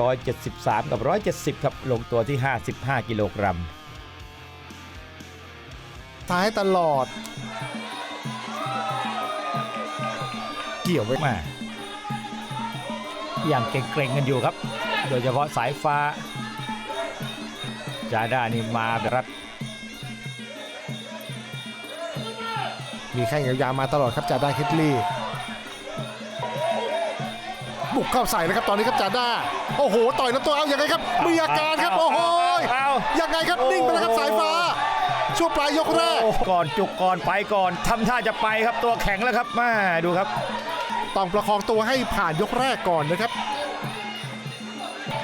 173 กับ 170 ครับ ลงตัวที่ 55 กิโลกรัมท้ายตลอด เกี่ยวไว้มาอย่างเกรงๆกันอยู่ครับ โดยเฉพาะสายฟ้า จาด้านี่มาแบบรัดมีแข้งยาวๆมาตลอดครับจาด้าคิดลี่ บุกเข้าใส่นะครับตอนนี้ครับจาด้าโอ้โห ต่อยน้ำตัวเอาอย่างไงครับมีอาการครับโอ้โหเอายังไงครับนิ่งไปแล้วครับสายฟ้า ช่วงปลายยกแรกโอ้ก่อนจุกก่อนไปก่อนทำท่าจะไปครับตัวแข็งแล้วครับมาดูครับต้องประคองตัวให้ผ่านยกแรกก่อนนะครับ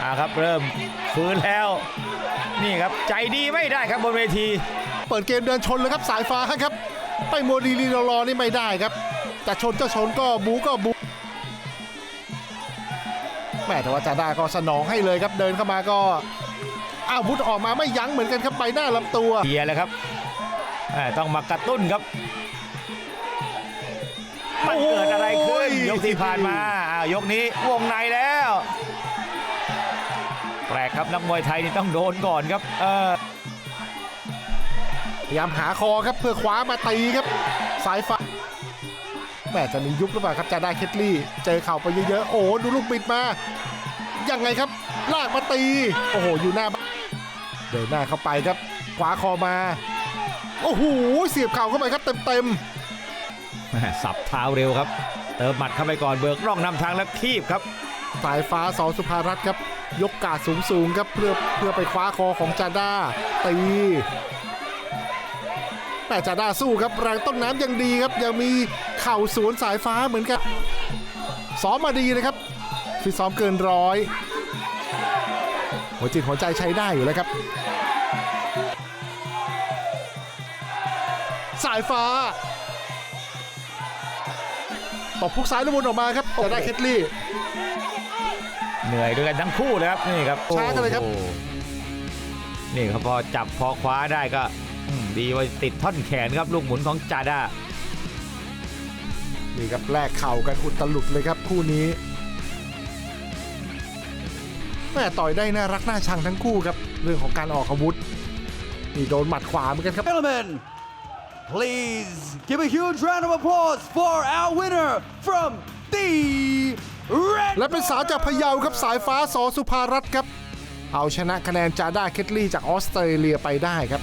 อ่าครับเริ่มฟื้นแล้ว นี่ครับใจดีไม่ได้ครับบนเวที เปิดเกมเดินชนเลยครับสายฟ้าครับ ไปโมวดีลีรอๆนี่ไม่ได้ครับ แต่ชนก็ชนก็บูก็บู แม่แต่ว่าจาด้าก็สนองให้เลยครับเดินเข้ามาก็อาวุธออกมาไม่ยั้งเหมือนกันครับใบหน้าลำตัวเดียแล้วครับอ่าต้องมากระตุ้นครับมันเกิดอะไรขึ้น ยกที่ผ่านมาอ่ายกนี้วงในแล้ว แปลกครับนักมวยไทยนี่ต้องโดนก่อนครับเออพยายามหาคอครับเพื่อคว้ามาตีครับ สายฟ้า แม่จะมียุบหรือเปล่าครับจาด้าเคทลี่ เจอเข่าไปเยอะๆ โอ้ดูลูกบิดมา ยังไงครับ ลากมาตี โอ้โห อยู่หน้าบ้านเดินหน้าเข้าไปครับ ขวาคอมา โอ้โห เสียบเข่าเข้าไปครับเต็มแม่สับเท้าเร็วครับ เติมหมัดเข้าไปก่อนเบิกร่องนำทางแล้วคีบครับๆสายฟ้าสอสุภารัตน์ครับ ยกกาดสูงๆครับเพื่อเพื่อไปคว้าคอของจาด้าตี แต่จาด้าสู้ครับแรงต้นน้ำยังดีครับยังมีเข่าสวนสายฟ้าเหมือนกันซ้อมมาดีนะครับฟิตซ้อมเกินร้อย หัวจิตหัวใจใช้ได้อยู่แล้วครับ สายฟ้าตบพุกซ้ายแล้ววนออกมาครับจาด้าเคทลี่เหนื่อยด้วยกันทั้งคู่เลยครับนี่ครับช้ากันเลยครับโอ้โหนี่ครับพอจับพอคว้าได้ก็อืม ดีไว้ติดท่อนแขนครับลูกหมุนของจาด้านี่ครับแลกเข่ากันอุตลุดเลยครับคู่นี้แม่ต่อยได้น่ารักน่าชังทั้งคู่ครับเรื่องของการออกอาวุธนี่โดนหมัดขวาเหมือนกันครับ Gentlemen, please give a huge round of applause for our winner from the Red และเป็นสาวจากพะเยาครับสายฟ้าสอสุภารัตน์ครับ เอาชนะคะแนนจาด้าเคทลี่จากออสเตรเลียไปได้ครับ